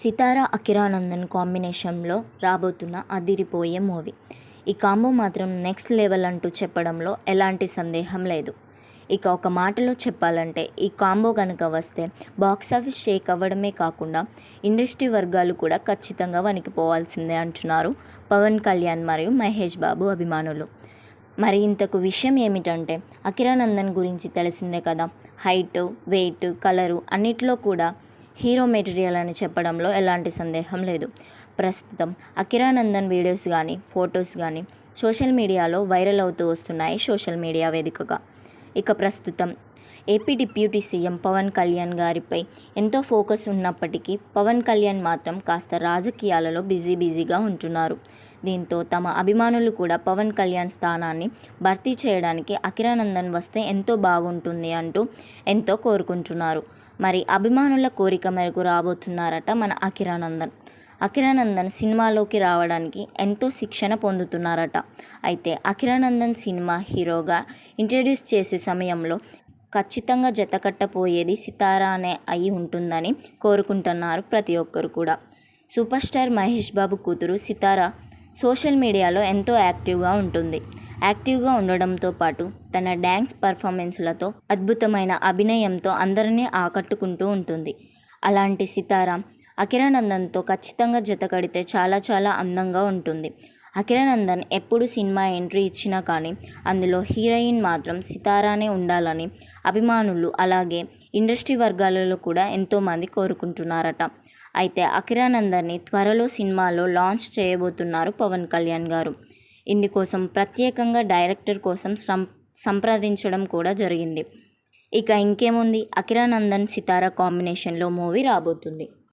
సితారా అకిరానందన్ కాంబినేషన్లో రాబోతున్న అదిరిపోయే మూవీ. ఈ కాంబో మాత్రం నెక్స్ట్ లెవెల్ అంటూ చెప్పడంలో ఎలాంటి సందేహం లేదు. ఇక ఒక మాటలో చెప్పాలంటే ఈ కాంబో కనుక వస్తే బాక్సాఫీస్ షేక్ అవ్వడమే కాకుండా ఇండస్ట్రీ వర్గాలు కూడా ఖచ్చితంగా వణికిపోవాల్సిందే అంటున్నారు పవన్ కళ్యాణ్ మరియు మహేష్ బాబు అభిమానులు. మరి ఇంతకు విషయం ఏమిటంటే అకిరానందన్ గురించి తెలిసిందే కదా? హైట్ వెయిట్ కలరు అన్నిట్లో కూడా హీరో మెటీరియల్ అని చెప్పడంలో ఎలాంటి సందేహం లేదు. ప్రస్తుతం అకిరానందన్ వీడియోస్ కానీ ఫొటోస్ కానీ సోషల్ మీడియాలో వైరల్ అవుతూ వస్తున్నాయి సోషల్ మీడియా వేదికగా. ఇక ప్రస్తుతం. AP deputy CM Pawan Kalyan గారిపై ఎంతో ఫోకస్ ఉన్నప్పటికీ పవన్ కళ్యాణ్ మాత్రం కాస్త రాజకీయాలలో బిజీ బిజీగా ఉంటున్నారు. దీంతో తమ అభిమానులు కూడా పవన్ కళ్యాణ్ స్థానాన్ని భర్తీ చేయడానికి అకిరానందన్ వస్తే ఎంతో బాగుంటుంది అంటూ ఎంతో కోరుకుంటున్నారు. మరి అభిమానుల కోరిక మేరకు రాబోతున్నారట మన అకిరానందన్ అఖిరానందన్ సినిమాలోకి రావడానికి ఎంతో శిక్షణ పొందుతున్నారట. అయితే అఖిరానందన్ సినిమా హీరోగా ఇంట్రడ్యూస్ చేసే సమయంలో ఖచ్చితంగా జతకట్టపోయేది సితారా అనే అయి ఉంటుందని కోరుకుంటున్నారు ప్రతి ఒక్కరు కూడా. సూపర్ స్టార్ మహేష్ బాబు కూతురు సితారా సోషల్ మీడియాలో ఎంతో యాక్టివ్గా ఉంటుంది. యాక్టివ్గా ఉండడంతో పాటు తన డ్యాన్స్ పర్ఫార్మెన్స్లతో అద్భుతమైన అభినయంతో అందరినీ ఆకట్టుకుంటూ ఉంటుంది. అలాంటి సితారా అకిరానందన్తో ఖచ్చితంగా జత కడితే చాలా చాలా అందంగా ఉంటుంది. అకిరానందన్ ఎప్పుడు సినిమా ఎంట్రీ ఇచ్చినా కానీ అందులో హీరోయిన్ మాత్రం సితారానే ఉండాలని అభిమానులు అలాగే ఇండస్ట్రీ వర్గాలలో కూడా ఎంతోమంది కోరుకుంటున్నారట. అయితే అకిరానందన్ని త్వరలో సినిమాలో లాంచ్ చేయబోతున్నారు పవన్ కళ్యాణ్ గారు. ఇందుకోసం ప్రత్యేకంగా డైరెక్టర్ కోసం సం సంప్రదించడం కూడా జరిగింది. ఇక ఇంకేముంది? అకిరానందన్ సితారా కాంబినేషన్లో మూవీ రాబోతుంది.